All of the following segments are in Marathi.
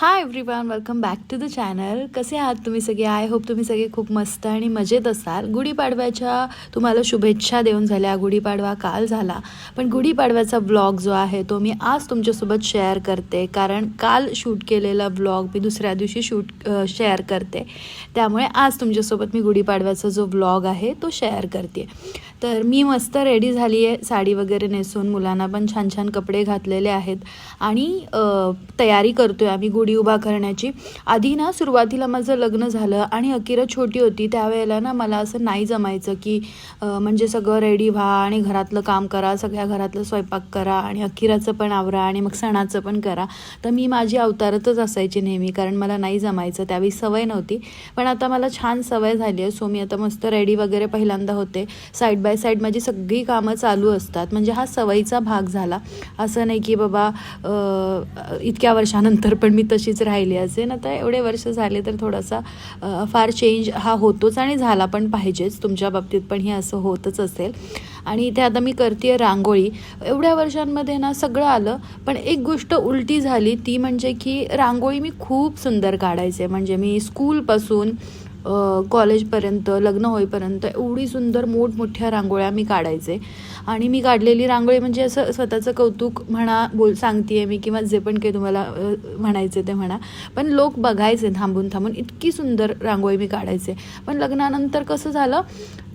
Hi everyone welcome back to the channel कसे आहात तुम्ही सगळे? आय होप तुम्ही सगळे खूप मस्त आणि मजेत असाल. गुढीपाडव्याच्या तुम्हाला शुभेच्छा देऊन झाल्या. गुढीपाडवा काल झाला. पण गुढीपाडव्याचा व्लॉग जो आहे तो मी आज तुमच्यासोबत शेअर करते. कारण काल शूट केलेला व्लॉग मी दुसऱ्या दिवशी शूट शेअर करते. त्यामुळे आज तुमच्यासोबत मी गुढीपाडव्याचा जो व्लॉग आहे तो शेअर करते. तर मी मस्त रेडी झाली आहे साडी वगैरे नेसून. मुलांना पण छान छान कपडे घातलेले आहेत. आणि तयारी करतो आहे आम्ही गुढी उभा करण्याची. आधी ना सुरुवातीला माझं लग्न झालं आणि अकिरा छोटी होती. त्यावेळेला ना मला असं नाही जमायचं की म्हणजे सगळं रेडी व्हा आणि घरातलं काम करा सगळ्या घरातलं स्वयंपाक करा आणि अकिराचं पण आवरा आणि मग सणाचं पण करा. तर मी माझी अवतारातच असायची नेहमी कारण मला नाही जमायचं. त्यावेळी सवय नव्हती. पण आता मला छान सवय झाली आहे. सो मी आता मस्त रेडी वगैरे पहिल्यांदा होते. साईड बाय साईड माझी सगळी कामं चालू असतात. म्हणजे हा सवयीचा भाग झाला. असं नाही की बाबा इतक्या वर्षानंतर पण मी तशीच राहिली असेल. आता एवढे वर्ष झाले तर थोडासा फार चेंज हा होतोच आणि झाला पण पाहिजेच. तुमच्या बाबतीत पण हे असं होतच असेल. आणि इथे आता मी करते रांगोळी. एवढ्या वर्षांमध्ये ना सगळं आलं पण एक गोष्ट उलटी झाली ती म्हणजे की रांगोळी मी खूप सुंदर काढायचे. म्हणजे मी स्कूलपासून कॉलेजपर्यंत लग्न होईपर्यंत एवढी सुंदर मोठमोठ्या रांगोळ्या मी काढायचे. आणि मी काढलेली रांगोळी म्हणजे असं स्वतःचं कौतुक म्हणा बोल सांगते मी किंवा जे पण काही तुम्हाला म्हणायचे ते म्हणा. पण लोक बघायचे थांबून थांबून इतकी सुंदर रांगोळी मी काढायचे. पण लग्नानंतर कसं झालं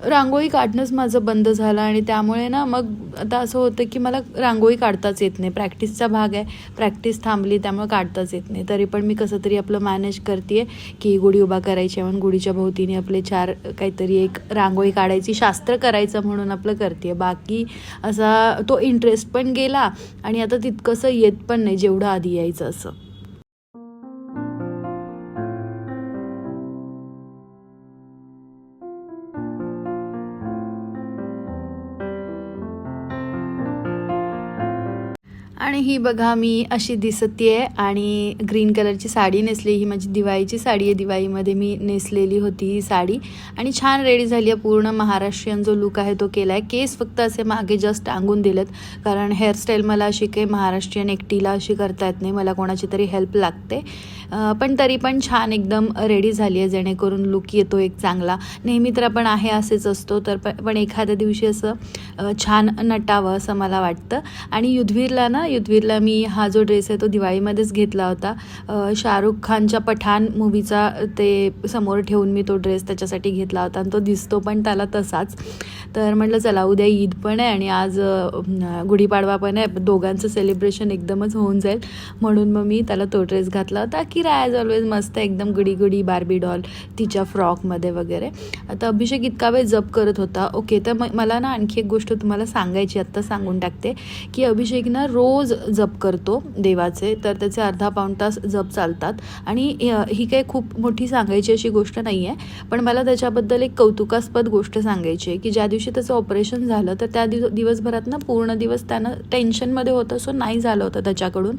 रांगोळी काढणंच माझं बंद झालं आणि त्यामुळे ना मग आता असं होतं की मला रांगोळी काढताच येत नाही. प्रॅक्टिसचा भाग आहे. प्रॅक्टिस थांबली त्यामुळे काढताच येत नाही. तरी पण मी कसं तरी आपलं मॅनेज करते की गुढी उभा करायची आहे म्हणून गुढीच्या भोवतीने आपले चार काहीतरी एक रांगोळी काढायची शास्त्र करायचं म्हणून आपलं करते बाकी असा तो इंटरेस्ट पण गेला आणि आता तितकंसं येत पण नाही जेवढं आधी यायचं असं. ही बघा मी अशी दिसते आणि ग्रीन कलरची साडी नेसली ही माझी दिवाळीची साडी आहे. दिवाळीमध्ये मी नेसलेली होती ही साडी. आणि छान रेडी झाली आहे. पूर्ण महाराष्ट्रीयन जो लुक आहे तो केला आहे केस फक्त असे मागे जस्ट टांगून दिलेत. कारण हेअरस्टाईल मला अशी काही महाराष्ट्रीयन एकटीला अशी करता येत नाही. मला कोणाची तरी हेल्प लागते. पण तरी पण छान एकदम रेडी झाली आहे. जेणेकरून लुक येतो एक चांगला. नेहमी तर आपण आहे असेच असतो तर प- पण एखाद्या दिवशी असं छान नटावं असं मला वाटतं. आणि युद्धवीरला ना युद्धवीरला मी हा जो ड्रेस आहे तो दिवाळीमध्येच घेतला होता. शाहरुख खानच्या पठाण मूवीचा ते समोर ठेवून मी तो ड्रेस त्याच्यासाठी घेतला होता आणि तो दिसतो पण त्याला तसाच. तर म्हटलं चला उद्या ईद पण आहे आणि आज गुढीपाडवा पण आहे. दोघांचं सेलिब्रेशन एकदमच होऊन जाईल. म्हणून मग मी त्याला तो ड्रेस घातला होता की ॲज ऑलवेज मस्त एकदम गुडी गुडी बार्बी डॉल तिच्या फ्रॉकमध्ये वगैरे. आता अभिषेक इतका वेळ जप करत होता. ओके तर मग मला ना आणखी एक गोष्ट तुम्हाला सांगायची आत्ता सांगून टाकते. की अभिषेक ना रोज जप करतो देवाचे तर त्याचे अर्धा पाऊण तास जप चालतात. आणि ही काही खूप मोठी सांगायची अशी गोष्ट नाही आहे पण मला त्याच्याबद्दल एक कौतुकास्पद गोष्ट सांगायची आहे की ज्या दिवशी त्याचं ऑपरेशन झालं तर त्या दिव दिवसभरात ना पूर्ण दिवस त्यानं टेन्शनमध्ये होतं सो नाही झालं होतं त्याच्याकडून.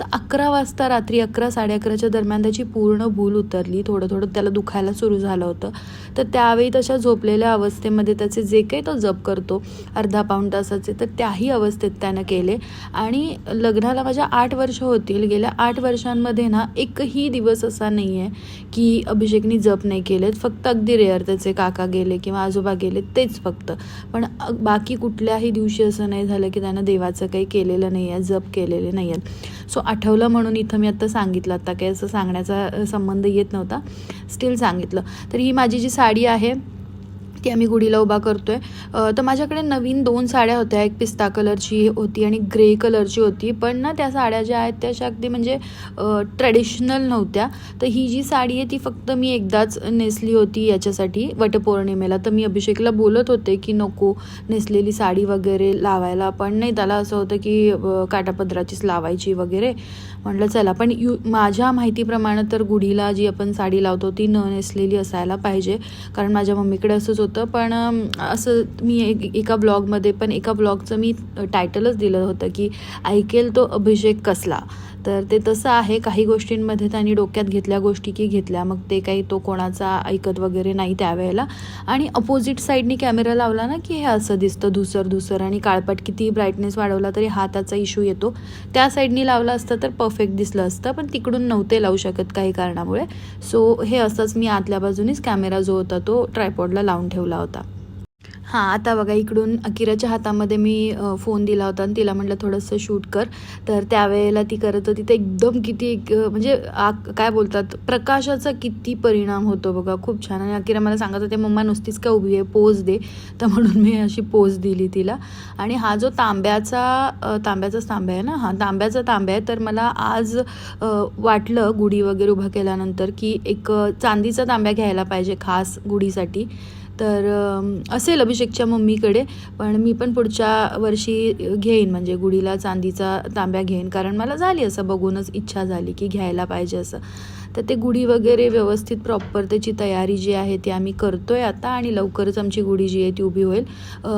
तर अकरा वाजता रात्री अकरा साडे अकराच्या दरम्यान त्याची पूर्ण भूल उतरली. थोडं थोडं त्याला दुखायला सुरू झालं होतं. तर त्यावेळी तशा झोपलेल्या अवस्थेमध्ये त्याचे जे काही तो जप करतो अर्धा पाऊण तासाचे तर त्याही अवस्थेत त्यानं केले. आणि लग्नाला माझ्या आठ वर्ष होतील. गेल्या आठ वर्षांमध्ये ना एकही दिवस असा नाही आहे की अभिषेकनी जप नाही केलेत. फक्त अगदी रेअर त्याचे काका गेले किंवा आजोबा गेले तेच फक्त. पण बाकी कुठल्याही दिवशी असं नाही झालं की त्यानं देवाचं काही केलेलं नाही आहे जप केलेले नाही आहेत सो आठवलं म्हणून इथं मी आत्ता सांगितलं आता काही असं सांगण्याचा संबंध येत नव्हता. स्टील सांगितलं. तर ही माझी जी साडी आहे की आम्ही गुढीला उभा करतोय. आहे तर माझ्याकडे नवीन दोन साड्या होत्या. एक पिस्ता कलरची होती आणि ग्रे कलरची होती. पण ना त्या साड्या ज्या आहेत त्या अशा अगदी म्हणजे ट्रेडिशनल नव्हत्या. तर ही जी साडी आहे ती फक्त मी एकदाच नेसली होती याच्यासाठी वटपौर्णिमेला. तर मी अभिषेकला बोलत होते की नको नेसलेली साडी वगैरे लावायला. पण नाही त्याला असं होतं की काटापदराचीच लावायची वगैरे. म्हटलं चला पण यू माझ्या माहितीप्रमाणे तर गुढीला जी आपण साडी लावतो ती न नेसलेली असायला पाहिजे. कारण माझ्या मम्मीकडे असंच होतं. पण असं मी एक एका ब्लॉगमध्ये पण एका ब्लॉगचं मी टायटलच दिलं होतं की ऐकेल तो अभिषेक कसला? तर ते तसं आहे काही गोष्टींमध्ये त्यांनी डोक्यात घेतल्या गोष्टी की घेतल्या. मग ते काही तो कोणाचा ऐकत वगैरे नाही त्यावेळेला. आणि अपोजिट साईडनी कॅमेरा लावला ना की हे असं दिसतं धुसर धुसर आणि काळपट. किती ब्राईटनेस वाढवला तरी हाताचा इश्यू येतो. त्या साईडनी लावला असतं तर परफेक्ट दिसलं असतं पण तिकडून नव्हते लावू शकत काही कारणामुळे. सो हे असंच मी आतल्या बाजूनीच कॅमेरा जो होता तो ट्रायपॉडला लावून ठेवला होता. हां आता बघा इकडून अकिराच्या हातामध्ये मी फोन दिला होता आणि तिला म्हटलं थोडंसं शूट कर. तर त्यावेळेला ती करत होती. तर एकदम किती एक, म्हणजे आक काय बोलतात प्रकाशाचा किती परिणाम होतो बघा. खूप छान. आणि अकिरा मला सांगत होते मम्मा नुसतीच का उभी आहे? पोज दे. तर म्हणून मी अशी पोज दिली तिला. आणि हा जो तांब्याचा तांब्याचा तांब्याचाच तांब्या आहे ना? हा तांब्याचा तांब्या आहे. तर मला आज वाटलं गुढी वगैरे उभा केल्यानंतर की एक चांदीचा तांब्या घ्यायला पाहिजे खास गुढीसाठी. तर असेल अभिषेकच्या मम्मीकडे पण मी पण पुढच्या वर्षी घेईन म्हणजे गुढीला चांदीचा तांब्या घेईन. कारण मला झाली असं बघूनच इच्छा झाली की घ्यायला पाहिजे असं. तर ते गुढी वगैरे व्यवस्थित प्रॉपर त्याची तयारी जी आहे ती आम्ही करतो आहे आता आणि लवकरच आमची गुढी जी आहे ती उभी होईल.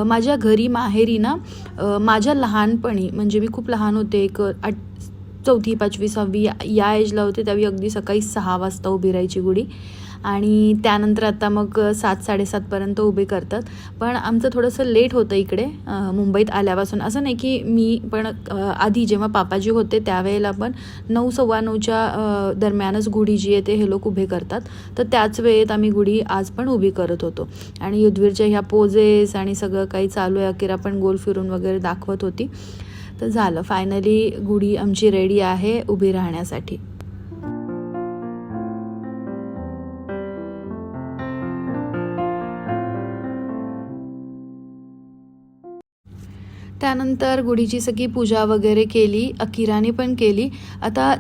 माझ्या घरी माहेरी ना माझ्या लहानपणी म्हणजे मी खूप लहान होते एक आठ चौथी पाचवी सहावी या एजला होते त्यावेळी अगदी सकाळी सहा वाजता उभी राहायची गुढी. आणि त्यानंतर आता मग सात साडेसातपर्यंत उभे करतात. पण आमचं थोडंसं लेट होतं इकडे मुंबईत आल्यापासून. असं नाही की मी पण आधी जेव्हा पापाजी होते त्यावेळेला पण नऊ सव्वा नऊच्या दरम्यानच गुढी जी आहे ते हे लोक उभे करतात. तर त्याच वेळेत आम्ही गुढी आज पण उभी करत होतो. आणि युद्धवीरच्या ह्या पोजेस आणि सगळं काही चालू आहे. अखेर आपण गोल फिरून वगैरे दाखवत होती. तर झालं. फायनली गुढी आमची रेडी आहे उभी राहण्यासाठी. त्यानंतर गुढीची सगळी पूजा वगैरे केली अकिराने पण केली. आता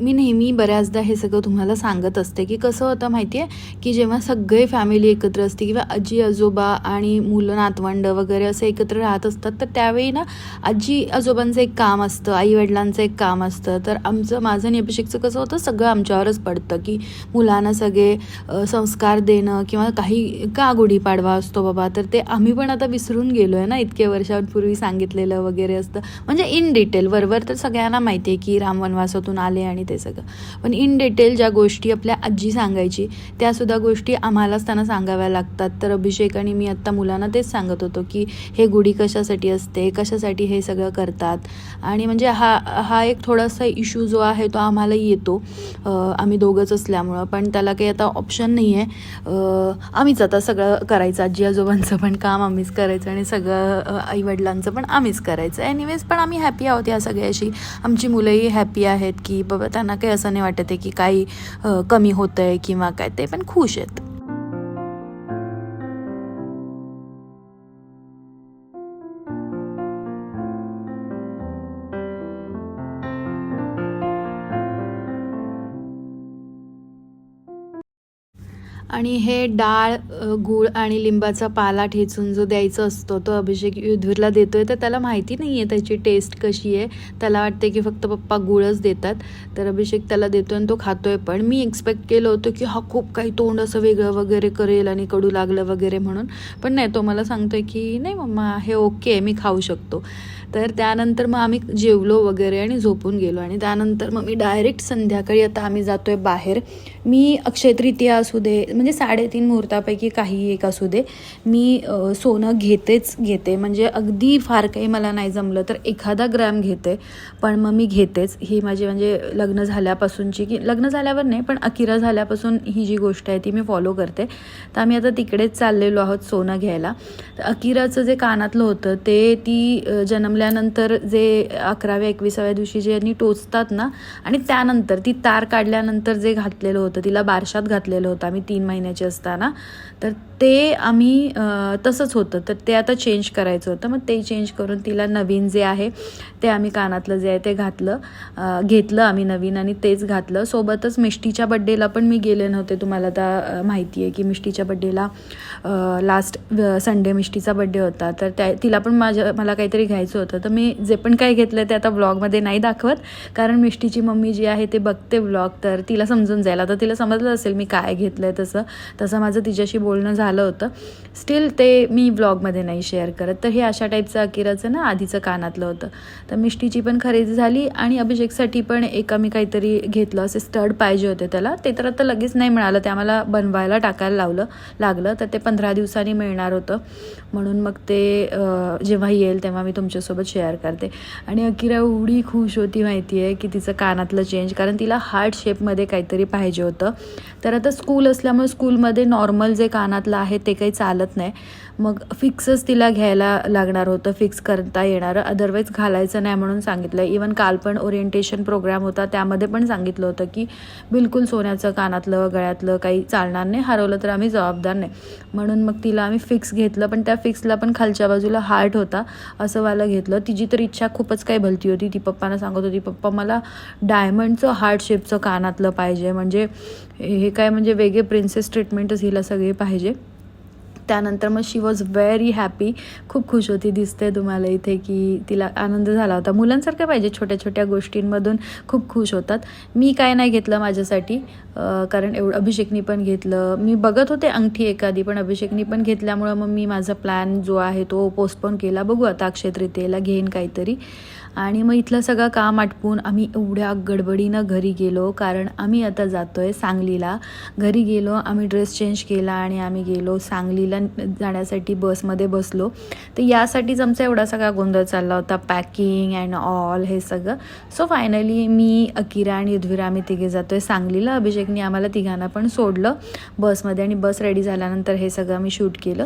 मी नेहमी बऱ्याचदा हे सगळं तुम्हाला सांगत असते की कसं होतं माहिती आहे की जेव्हा सगळे फॅमिली एकत्र असते किंवा आजी आजोबा आणि मुलं नातवंड वगैरे असं एकत्र राहत असतात तर त्यावेळी ना आजी आजोबांचं एक काम असतं आईवडिलांचं एक काम असतं. तर आमचं माझं आणि अभिषेकचं कसं होतं सगळं आमच्यावरच पडतं की मुलांना सगळे संस्कार देणं किंवा काही का गुढीपाडवा असतो बाबा? तर ते आम्ही पण आता विसरून गेलो आहे ना इतक्या वर्षांपूर्वी सांगितलेलं वगैरे असतं. म्हणजे इन डिटेल वरवर तर सगळ्यांना माहिती आहे की राम वनवासातून आले आणि ते सगळं. पण इन डिटेल ज्या गोष्टी आपल्या आजी सांगायची त्यासुद्धा गोष्टी आम्हालाच त्यांना सांगाव्या लागतात. तर अभिषेक आणि मी आत्ता मुलांना तेच सांगत होतो की हे गुढी कशासाठी असते कशासाठी हे सगळं करतात. आणि म्हणजे हा हा एक थोडासा इश्यू जो आहे तो आम्हाला येतो. आम्ही दोघंच असल्यामुळं. पण त्याला काही आता ऑप्शन नाही आहे आम्हीच आता सगळं करायचं. आजी आजोबांचं पण काम आम्हीच करायचं आणि सगळं आईवडिलांचं पण आम्हीच करायचं. एनिवेज पण आम्ही हॅपी आहोत या सगळ्याशी. आमची मुलंही हॅपी आहेत की बाबा त्यांना काही असं नाही वाटत आहे की काही कमी होतं आहे किंवा काय ते पण खुश आहेत. आणि हे डाळ गूळ आणि लिंबाचा पाला ठेचून जो द्यायचा असतो तो अभिषेक युद्धवीरला देतोय तर त्याला माहिती नाही आहे त्याची टेस्ट कशी आहे. त्याला वाटते की फक्त पप्पा गुळच देतात तर अभिषेक त्याला देतोय आणि तो खातोय. पण मी एक्सपेक्ट केलं होतं की हा खूप काही तोंड असं वेगळं वगैरे करेल आणि कडू लागलं वगैरे म्हणून. पण नाही तो मला सांगतोय की नाही मम्मा हे ओके आहे मी खाऊ शकतो. तर त्यानंतर मग आम्ही जेवलो वगैरे आणि झोपून गेलो. आणि त्यानंतर मग मी डायरेक्ट संध्याकाळी आता आम्ही जातोय बाहेर. मी अक्षय तृतीया असू दे म्हणजे साडेतीन मुहूर्तापैकी काही एक असू दे मी सोनं घेतेच घेते. म्हणजे अगदी फार काही मला नाही जमलं तर एखादा ग्रॅम घेते पण मग मी घेतेच. ही माझी म्हणजे लग्न झाल्यापासूनची की लग्न झाल्यावर नाही पण अकिरा झाल्यापासून ही जी गोष्ट आहे ती मी फॉलो करते. तर आम्ही आता तिकडेच चाललेलो आहोत सोनं घ्यायला. तर अकिराचं जे कानातलं होतं ते ती जन्मल्यानंतर जे अकराव्या एकविसाव्या दिवशी जे यांनी टोचतात ना आणि त्यानंतर ती तार काढल्यानंतर जे घातलेलं होतं तिला बारशात घातलेलं होतं आम्ही तीन महिन्याची असताना. तर ते आम्ही तसंच होतं. तर ते आता चेंज करायचं होतं. मग ते चेंज करून तिला नवीन जे आहे ते आम्ही कानातलं जे आहे ते घातलं. घेतलं आम्ही नवीन आणि तेच घातलं. सोबतच मिष्टीच्या बड्डेला पण मी गेले नव्हते. तुम्हाला आता माहिती आहे की मिष्टीच्या बड्डेला लास्ट संडे मिष्टीचा बड्डे होता. तर त्या तिला पण माझ्या मला काहीतरी घ्यायचं होतं. तर मी जे पण काही घेतलं ते आता ब्लॉगमध्ये नाही दाखवत. कारण मिष्टीची मम्मी जी आहे ते बघते ब्लॉग तर तिला समजून जाईल आता तिला समजलं असेल मी काय घेतलं आहे तसं. तसं माझं तिच्याशी बोलणं झालं. झालं होतं. स्टील ते मी व्लॉगमध्ये नाही शेअर करत. तर हे अशा टाईपचं अकिराचं ना आधीचं कानातलं होतं. तर मिष्टीची पण खरेदी झाली आणि अभिषेकसाठी पण एका मी काहीतरी घेतलं. असे स्टड पाहिजे होते त्याला. ते तर आता लगेच नाही मिळालं. ते आम्हाला बनवायला टाकायला लावलं लागलं. तर ते पंधरा दिवसांनी मिळणार होतं. म्हणून मग ते जेव्हा येईल तेव्हा मी तुमच्यासोबत शेअर करते. आणि अकिरा एवढी खुश होती माहिती आहे की तिचं कानातलं चेंज कारण तिला हार्ट शेपमध्ये काहीतरी पाहिजे होतं. तर आता स्कूल असल्यामुळे स्कूलमध्ये नॉर्मल जे कानातलं आहे ते काही चालत नाही. मग फिक्सच तिला घ्यायला लागणार होतं फिक्स करता येणार. अदरवाईज घालायचं नाही म्हणून सांगितलं. इवन काल पण ओरिएंटेशन प्रोग्राम होता त्यामध्ये पण सांगितलं होतं की बिलकुल सोन्याचं कानातलं गळ्यातलं काही चालणार नाही. हरवलं तर आम्ही जबाबदार नाही. म्हणून मग तिला आम्ही फिक्स घेतलं पण त्या फिक्सला पण खालच्या बाजूला हार्ट होता असं वाला घेतलं. तिची तर इच्छा खूपच काही भलती होती. ती पप्पांना सांगत होती पप्पा मला डायमंडचं हार्ट शेपचं कानातलं पाहिजे. म्हणजे हे काय म्हणजे वेगळे प्रिन्सेस ट्रीटमेंटच हिला सगळे पाहिजे. त्यानंतर मग शी वॉज व्हेरी हॅपी खूप खुश होती. दिसते तुम्हाला इथे की तिला आनंद झाला होता. मुलांसारखं पाहिजे. छोट्या छोट्या गोष्टींमधून खूप खुश होतात. मी काय नाही घेतलं माझ्यासाठी कारण एवढं अभिषेकनी पण घेतलं. मी बघत होते अंगठी एखादी पण अभिषेकनी पण घेतल्यामुळं मग मी माझा प्लॅन जो आहे तो पोस्टपोन केला. बघू आता अक्षय तृतीयेला घेईन काहीतरी. आणि मग इथलं सगळं काम आटपून आम्ही एवढ्या गडबडीनं घरी गेलो कारण आम्ही आता जातो आहे सांगलीला. घरी गेलो आम्ही ड्रेस चेंज केला आणि आम्ही गेलो सांगलीला जाण्यासाठी बसमध्ये बसलो. तर यासाठीच आमचा एवढा सगळा गोंधळ चालला होता पॅकिंग अँड ऑल हे सगळं. सो फायनली मी अकिरा आणि युधवीरा आम्ही तिघे जातो आहे सांगलीला. अभिषेकने आम्हाला तिघांना पण सोडलं बसमध्ये आणि बस रेडी झाल्यानंतर हे सगळं मी शूट केलं.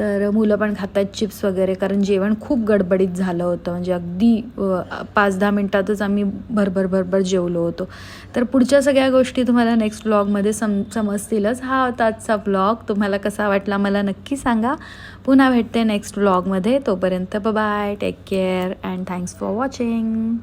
तर मुलं पण खातात चिप्स वगैरे कारण जेवण खूप गडबडीत झालं होतं. म्हणजे अगदी पाच दहा मिनटातच आम्ही भरभर भरभर जेवलो होतो. तर पुढच्या सगळ्या गोष्टी तुम्हाला नेक्स्ट ब्लॉगमध्ये सम समजतीलच. हा होता आजचा ब्लॉग तुम्हाला कसा वाटला मला नक्की सांगा. पुन्हा भेटते नेक्स्ट ब्लॉगमध्ये तोपर्यंत bye take care and thanks for watching